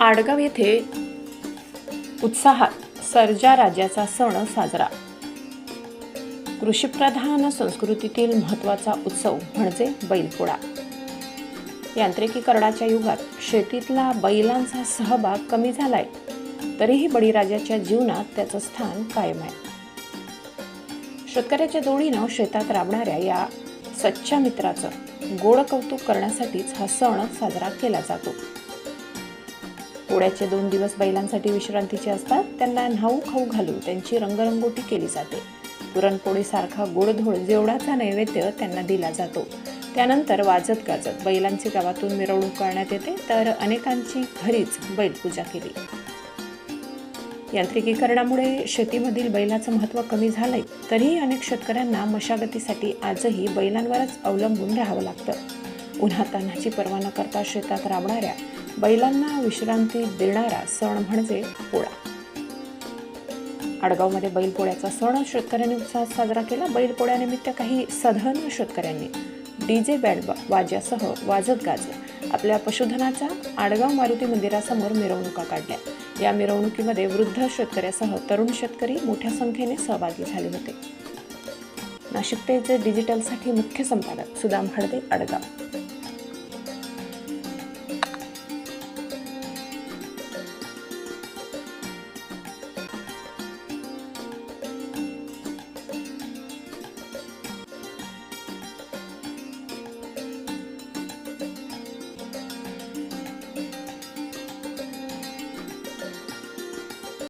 आडगाव येथे उत्साहात सर्जा राजाचा सण साजरा. कृषीप्रधान संस्कृतीतील महत्त्वाचा उत्सव म्हणजे बैलपोळा. यांत्रिकीकरणाच्या युगात शेतीतला बैलांचा सहभाग कमी झालाय तरीही बळीराजाच्या जीवनात त्याचं स्थान कायम आहे. शेतकऱ्याच्या जोडीनं शेतात राबणाऱ्या या सच्च्या मित्राचं गोड कौतुक करण्यासाठीच हा सण साजरा केला जातो. पोळ्याचे दोन दिवस बैलांसाठी विश्रांतीचे असतात त्यांना न्हाऊ खाऊ घालून त्यांची रंगरंगोटी केली जाते. पुरणपोळीसारखा गोडधोड जेवढाचा नैवेद्य त्यांना दिला जातो. त्यानंतर वाजत गाजत बैलांची गावातून मिरवणूक करण्यात येते तर अनेकांची घरीच बैलपूजा केली. यांत्रिकीकरणामुळे शेतीमधील बैलाचं महत्त्व कमी झालंय तरीही अनेक शेतकऱ्यांना मशागतीसाठी आजही बैलांवरच अवलंबून राहावं लागतं. उन्हातान्हाची पर्वा न करता शेतात राबणाऱ्या बैलांना विश्रांती देणारा सण म्हणजे पोळा. आडगावमध्ये बैलपोळ्याचा सण शेतकऱ्यांनी उत्साहात साजरा केला. बैलपोळ्यानिमित्त काही सधन शेतकऱ्यांनी डीजे बँड बॅड वाज्यासह वाजत गाजत आपल्या पशुधनाच्या आडगाव मारुती मंदिरासमोर मिरवणुका काढल्या. या मिरवणुकीमध्ये वृद्ध शेतकऱ्यासह तरुण शेतकरी मोठ्या संख्येने सहभागी झाले होते. नाशिकतेचे डिजिटलसाठी मुख्य संपादक सुदाम हळदे आडगाव.